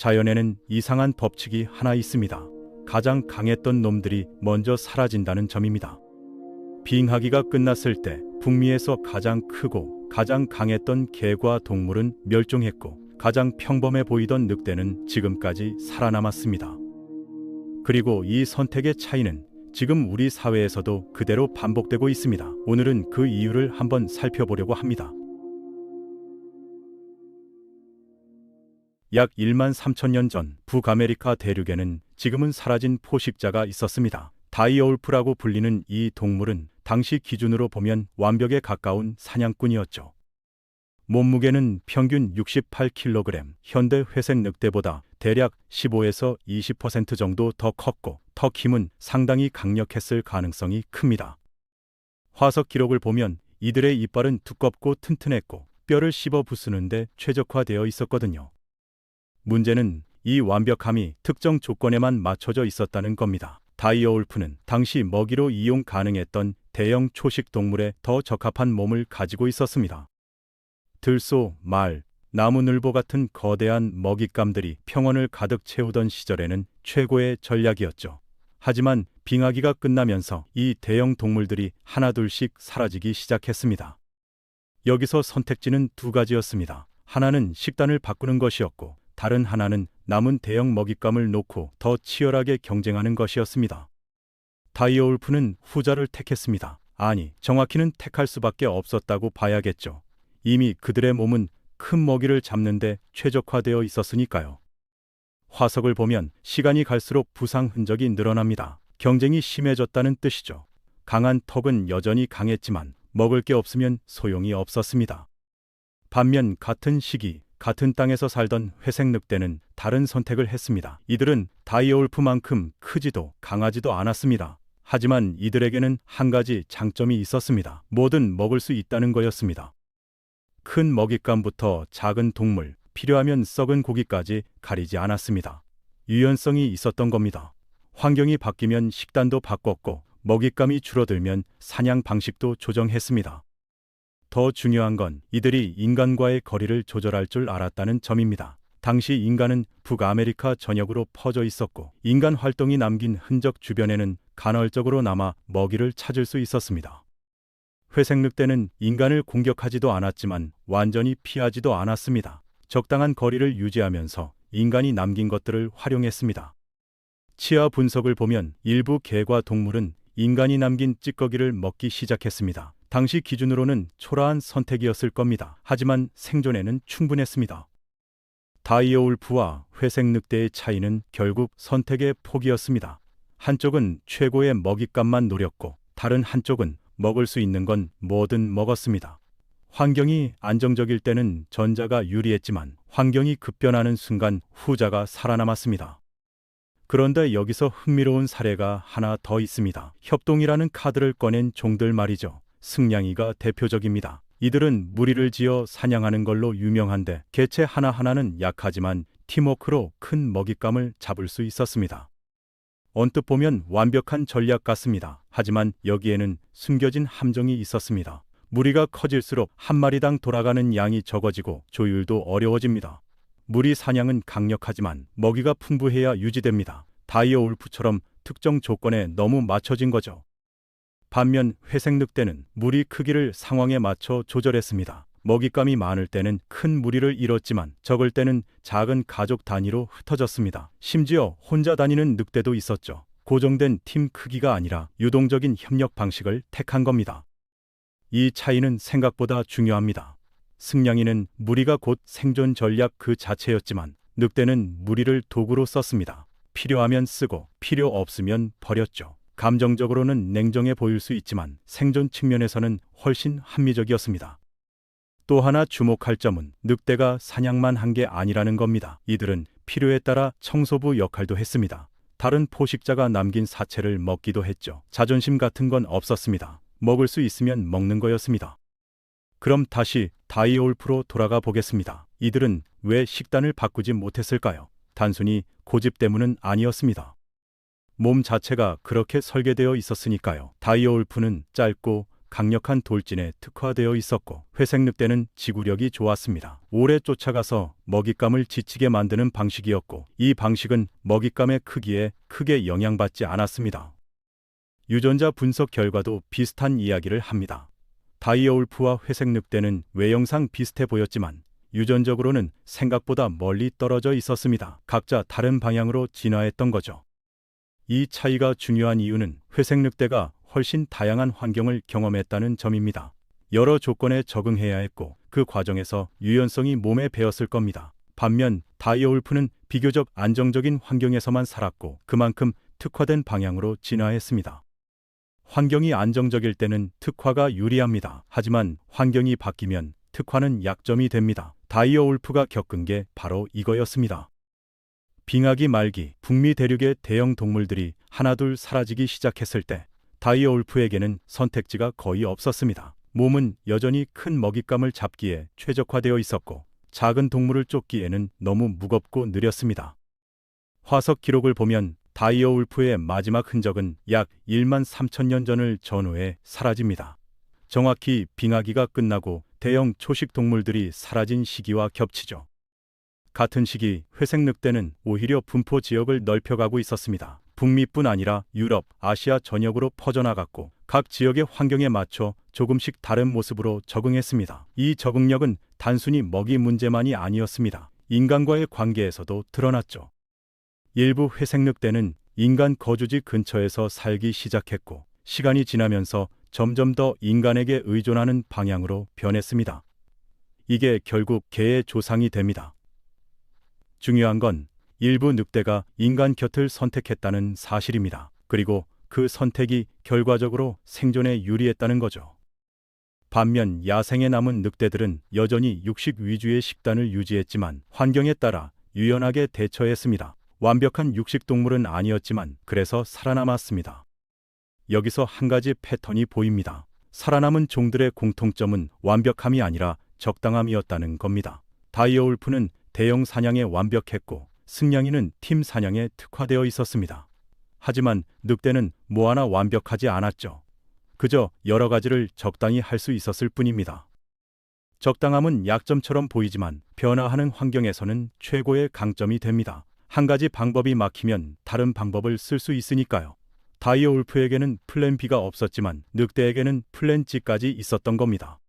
자연에는 이상한 법칙이 하나 있습니다. 가장 강했던 놈들이 먼저 사라진다는 점입니다. 빙하기가 끝났을 때 북미에서 가장 크고 가장 강했던 개과 동물은 멸종했고 가장 평범해 보이던 늑대는 지금까지 살아남았습니다. 그리고 이 선택의 차이는 지금 우리 사회에서도 그대로 반복되고 있습니다. 오늘은 그 이유를 한번 살펴보려고 합니다. 약 1만 3천 년 전 북아메리카 대륙에는 지금은 사라진 포식자가 있었습니다. 다이어울프라고 불리는 이 동물은 당시 기준으로 보면 완벽에 가까운 사냥꾼이었죠. 몸무게는 평균 68kg, 현대 회색 늑대보다 대략 15에서 20% 정도 더 컸고 턱 힘은 상당히 강력했을 가능성이 큽니다. 화석 기록을 보면 이들의 이빨은 두껍고 튼튼했고 뼈를 씹어 부수는데 최적화되어 있었거든요. 문제는 이 완벽함이 특정 조건에만 맞춰져 있었다는 겁니다. 다이어울프는 당시 먹이로 이용 가능했던 대형 초식 동물에 더 적합한 몸을 가지고 있었습니다. 들소, 말, 나무늘보 같은 거대한 먹잇감들이 평원을 가득 채우던 시절에는 최고의 전략이었죠. 하지만 빙하기가 끝나면서 이 대형 동물들이 하나둘씩 사라지기 시작했습니다. 여기서 선택지는 두 가지였습니다. 하나는 식단을 바꾸는 것이었고 다른 하나는 남은 대형 먹잇감을 놓고 더 치열하게 경쟁하는 것이었습니다. 다이어울프는 후자를 택했습니다. 아니, 정확히는 택할 수밖에 없었다고 봐야겠죠. 이미 그들의 몸은 큰 먹이를 잡는데 최적화되어 있었으니까요. 화석을 보면 시간이 갈수록 부상 흔적이 늘어납니다. 경쟁이 심해졌다는 뜻이죠. 강한 턱은 여전히 강했지만 먹을 게 없으면 소용이 없었습니다. 반면 같은 시기, 같은 땅에서 살던 회색 늑대는 다른 선택을 했습니다. 이들은 다이어울프만큼 크지도 강하지도 않았습니다. 하지만 이들에게는 한 가지 장점이 있었습니다. 뭐든 먹을 수 있다는 거였습니다. 큰 먹잇감부터 작은 동물, 필요하면 썩은 고기까지 가리지 않았습니다. 유연성이 있었던 겁니다. 환경이 바뀌면 식단도 바꿨고 먹잇감이 줄어들면 사냥 방식도 조정했습니다. 더 중요한 건 이들이 인간과의 거리를 조절할 줄 알았다는 점입니다. 당시 인간은 북아메리카 전역으로 퍼져 있었고 인간 활동이 남긴 흔적 주변에는 간헐적으로 남아 먹이를 찾을 수 있었습니다. 회색 늑대는 인간을 공격하지도 않았지만 완전히 피하지도 않았습니다. 적당한 거리를 유지하면서 인간이 남긴 것들을 활용했습니다. 치아 분석을 보면 일부 개과 동물은 인간이 남긴 찌꺼기를 먹기 시작했습니다. 당시 기준으로는 초라한 선택이었을 겁니다. 하지만 생존에는 충분했습니다. 다이어울프와 회색 늑대의 차이는 결국 선택의 폭이었습니다. 한쪽은 최고의 먹잇감만 노렸고 다른 한쪽은 먹을 수 있는 건 뭐든 먹었습니다. 환경이 안정적일 때는 전자가 유리했지만 환경이 급변하는 순간 후자가 살아남았습니다. 그런데 여기서 흥미로운 사례가 하나 더 있습니다. 협동이라는 카드를 꺼낸 종들 말이죠. 승냥이가 대표적입니다. 이들은 무리를 지어 사냥하는 걸로 유명한데 개체 하나하나는 약하지만 팀워크로 큰 먹잇감을 잡을 수 있었습니다. 언뜻 보면 완벽한 전략 같습니다. 하지만 여기에는 숨겨진 함정이 있었습니다. 무리가 커질수록 한 마리당 돌아가는 양이 적어지고 조율도 어려워집니다. 무리 사냥은 강력하지만 먹이가 풍부해야 유지됩니다. 다이어 울프처럼 특정 조건에 너무 맞춰진 거죠. 반면 회색 늑대는 무리 크기를 상황에 맞춰 조절했습니다. 먹잇감이 많을 때는 큰 무리를 잃었지만 적을 때는 작은 가족 단위로 흩어졌습니다. 심지어 혼자 다니는 늑대도 있었죠. 고정된 팀 크기가 아니라 유동적인 협력 방식을 택한 겁니다. 이 차이는 생각보다 중요합니다. 승냥이는 무리가 곧 생존 전략 그 자체였지만 늑대는 무리를 도구로 썼습니다. 필요하면 쓰고 필요 없으면 버렸죠. 감정적으로는 냉정해 보일 수 있지만 생존 측면에서는 훨씬 합리적이었습니다. 또 하나 주목할 점은 늑대가 사냥만 한 게 아니라는 겁니다. 이들은 필요에 따라 청소부 역할도 했습니다. 다른 포식자가 남긴 사체를 먹기도 했죠. 자존심 같은 건 없었습니다. 먹을 수 있으면 먹는 거였습니다. 그럼 다시 다이올프로 돌아가 보겠습니다. 이들은 왜 식단을 바꾸지 못했을까요? 단순히 고집 때문은 아니었습니다. 몸 자체가 그렇게 설계되어 있었으니까요. 다이어울프는 짧고 강력한 돌진에 특화되어 있었고 회색 늑대는 지구력이 좋았습니다. 오래 쫓아가서 먹잇감을 지치게 만드는 방식이었고 이 방식은 먹잇감의 크기에 크게 영향받지 않았습니다. 유전자 분석 결과도 비슷한 이야기를 합니다. 다이어울프와 회색 늑대는 외형상 비슷해 보였지만 유전적으로는 생각보다 멀리 떨어져 있었습니다. 각자 다른 방향으로 진화했던 거죠. 이 차이가 중요한 이유는 회색 늑대가 훨씬 다양한 환경을 경험했다는 점입니다. 여러 조건에 적응해야 했고 그 과정에서 유연성이 몸에 배었을 겁니다. 반면 다이어울프는 비교적 안정적인 환경에서만 살았고 그만큼 특화된 방향으로 진화했습니다. 환경이 안정적일 때는 특화가 유리합니다. 하지만 환경이 바뀌면 특화는 약점이 됩니다. 다이어 울프가 겪은 게 바로 이거였습니다. 빙하기 말기 북미 대륙의 대형 동물들이 하나둘 사라지기 시작했을 때 다이어 울프에게는 선택지가 거의 없었습니다. 몸은 여전히 큰 먹잇감을 잡기에 최적화되어 있었고 작은 동물을 쫓기에는 너무 무겁고 느렸습니다. 화석 기록을 보면 다이어 울프의 마지막 흔적은 약 1만 3천 년 전을 전후해 사라집니다. 정확히 빙하기가 끝나고 대형 초식 동물들이 사라진 시기와 겹치죠. 같은 시기 회색 늑대는 오히려 분포 지역을 넓혀가고 있었습니다. 북미뿐 아니라 유럽, 아시아 전역으로 퍼져나갔고 각 지역의 환경에 맞춰 조금씩 다른 모습으로 적응했습니다. 이 적응력은 단순히 먹이 문제만이 아니었습니다. 인간과의 관계에서도 드러났죠. 일부 회색 늑대는 인간 거주지 근처에서 살기 시작했고 시간이 지나면서 점점 더 인간에게 의존하는 방향으로 변했습니다. 이게 결국 개의 조상이 됩니다. 중요한 건 일부 늑대가 인간 곁을 선택했다는 사실입니다. 그리고 그 선택이 결과적으로 생존에 유리했다는 거죠. 반면 야생에 남은 늑대들은 여전히 육식 위주의 식단을 유지했지만 환경에 따라 유연하게 대처했습니다. 완벽한 육식 동물은 아니었지만 그래서 살아남았습니다. 여기서 한 가지 패턴이 보입니다. 살아남은 종들의 공통점은 완벽함이 아니라 적당함이었다는 겁니다. 다이어울프는 대형 사냥에 완벽했고 승냥이는 팀 사냥에 특화되어 있었습니다. 하지만 늑대는 뭐 하나 완벽하지 않았죠. 그저 여러 가지를 적당히 할 수 있었을 뿐입니다. 적당함은 약점처럼 보이지만 변화하는 환경에서는 최고의 강점이 됩니다. 한 가지 방법이 막히면 다른 방법을 쓸 수 있으니까요. 다이어 울프에게는 플랜 B가 없었지만 늑대에게는 플랜 G까지 있었던 겁니다.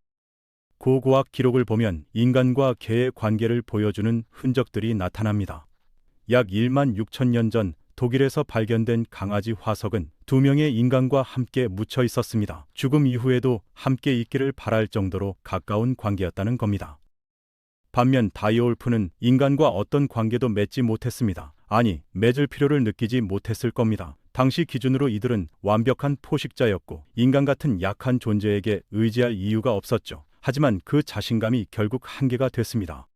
고고학 기록을 보면 인간과 개의 관계를 보여주는 흔적들이 나타납니다. 약 1만 6천 년 전 독일에서 발견된 강아지 화석은 두 명의 인간과 함께 묻혀 있었습니다. 죽음 이후에도 함께 있기를 바랄 정도로 가까운 관계였다는 겁니다. 반면 다이올프는 인간과 어떤 관계도 맺지 못했습니다. 아니, 맺을 필요를 느끼지 못했을 겁니다. 당시 기준으로 이들은 완벽한 포식자였고 인간 같은 약한 존재에게 의지할 이유가 없었죠. 하지만 그 자신감이 결국 한계가 됐습니다.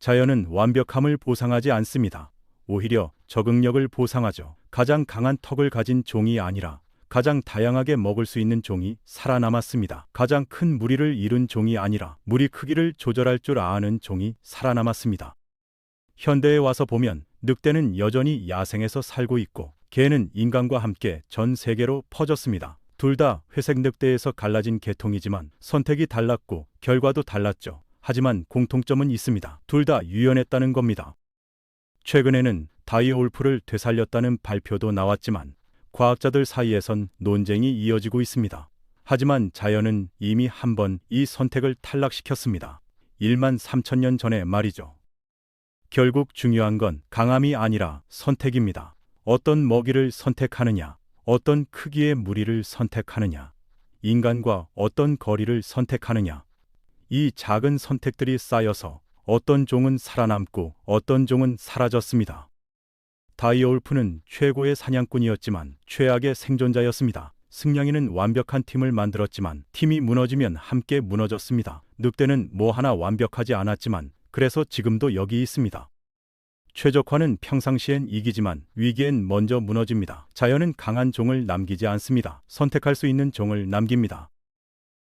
자연은 완벽함을 보상하지 않습니다. 오히려 적응력을 보상하죠. 가장 강한 턱을 가진 종이 아니라 가장 다양하게 먹을 수 있는 종이 살아남았습니다. 가장 큰 무리를 이룬 종이 아니라 무리 크기를 조절할 줄 아는 종이 살아남았습니다. 현대에 와서 보면 늑대는 여전히 야생에서 살고 있고 개는 인간과 함께 전 세계로 퍼졌습니다. 둘 다 회색 늑대에서 갈라진 계통이지만 선택이 달랐고 결과도 달랐죠. 하지만 공통점은 있습니다. 둘 다 유연했다는 겁니다. 최근에는 다이 올프를 되살렸다는 발표도 나왔지만 과학자들 사이에선 논쟁이 이어지고 있습니다. 하지만 자연은 이미 한 번 이 선택을 탈락시켰습니다. 1만 3천 년 전에 말이죠. 결국 중요한 건 강함이 아니라 선택입니다. 어떤 먹이를 선택하느냐, 어떤 크기의 무리를 선택하느냐, 인간과 어떤 거리를 선택하느냐. 이 작은 선택들이 쌓여서 어떤 종은 살아남고 어떤 종은 사라졌습니다. 다이올프는 최고의 사냥꾼이었지만 최악의 생존자였습니다. 승냥이는 완벽한 팀을 만들었지만 팀이 무너지면 함께 무너졌습니다. 늑대는 뭐 하나 완벽하지 않았지만 그래서 지금도 여기 있습니다. 최적화는 평상시엔 이기지만 위기엔 먼저 무너집니다. 자연은 강한 종을 남기지 않습니다. 선택할 수 있는 종을 남깁니다.